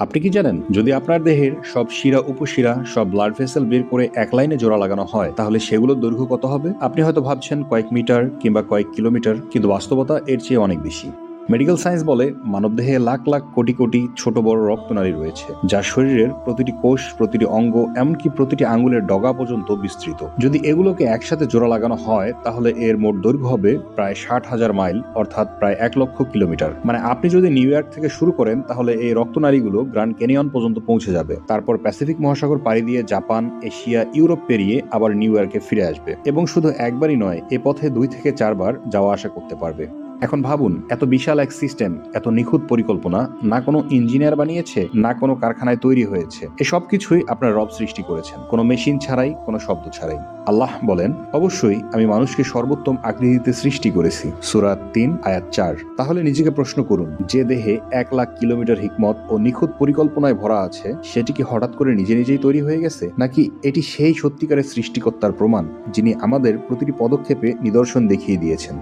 আপনি কি জানেন, যদি আপনার দেহের সব শিরা, উপশিরা, সব ব্লাড ভেসেল বের করে এক লাইনে জোড়া লাগানো হয়, তাহলে সেগুলোর দৈর্ঘ্য কত হবে? আপনি হয়তো ভাবছেন কয়েক মিটার কিংবা কয়েক কিলোমিটার, কিন্তু বাস্তবতা এর চেয়ে অনেক বেশি। মেডিকেল সায়েন্স বলে মানবদেহে লাখ লাখ কোটি কোটি ছোট বড় রক্তনালী রয়েছে, যা শরীরের প্রতিটি কোষ, প্রতিটি অঙ্গ, এমনকি প্রতিটি আঙ্গুলের ডগা পর্যন্ত বিস্তৃত। যদি এগুলোকে একসাথে জোড়া লাগানো হয়, তাহলে এর মোট দৈর্ঘ্য হবে প্রায় ষাট হাজার মাইল, অর্থাৎ প্রায় এক লক্ষ কিলোমিটার। মানে আপনি যদি নিউ ইয়র্ক থেকে শুরু করেন, তাহলে এই রক্তনালীগুলো গ্র্যান্ড ক্যানিয়ন পর্যন্ত পৌঁছে যাবে। তারপর প্যাসিফিক মহাসাগর পাড়ি দিয়ে জাপান, এশিয়া, ইউরোপ পেরিয়ে আবার নিউ ইয়র্কে ফিরে আসবে। এবং শুধু একবারই নয়, এ পথে দুই থেকে চারবার যাওয়া আসা করতে পারবে। এখন ভাবুন, এত বিশাল এক সিস্টেম, এত নিখুঁত পরিকল্পনা না কোনো ইঞ্জিনিয়ার বানিয়েছে, না কোনো কারখানায় তৈরি হয়েছে। এসব কিছুই আপনার রব সৃষ্টি করেছেন। কোনো মেশিন ছাড়াই, কোনো শব্দ ছাড়াই। আল্লাহ বলেন, অবশ্যই আমি মানুষকে সর্বোত্তম আকৃতিতে সৃষ্টি করেছি। সুরাত তিন, আয়াত চার। তাহলে নিজেকে প্রশ্ন করুন, যে দেহে এক লাখ কিলোমিটার হিকমত ও নিখুঁত পরিকল্পনায় ভরা আছে, সেটি কি হঠাৎ করে নিজে নিজেই তৈরি হয়ে গেছে? নাকি এটি সেই সত্যিকারের সৃষ্টিকর্তার প্রমাণ, যিনি আমাদের প্রতিটি পদক্ষেপে নিদর্শন দেখিয়ে দিয়েছেন?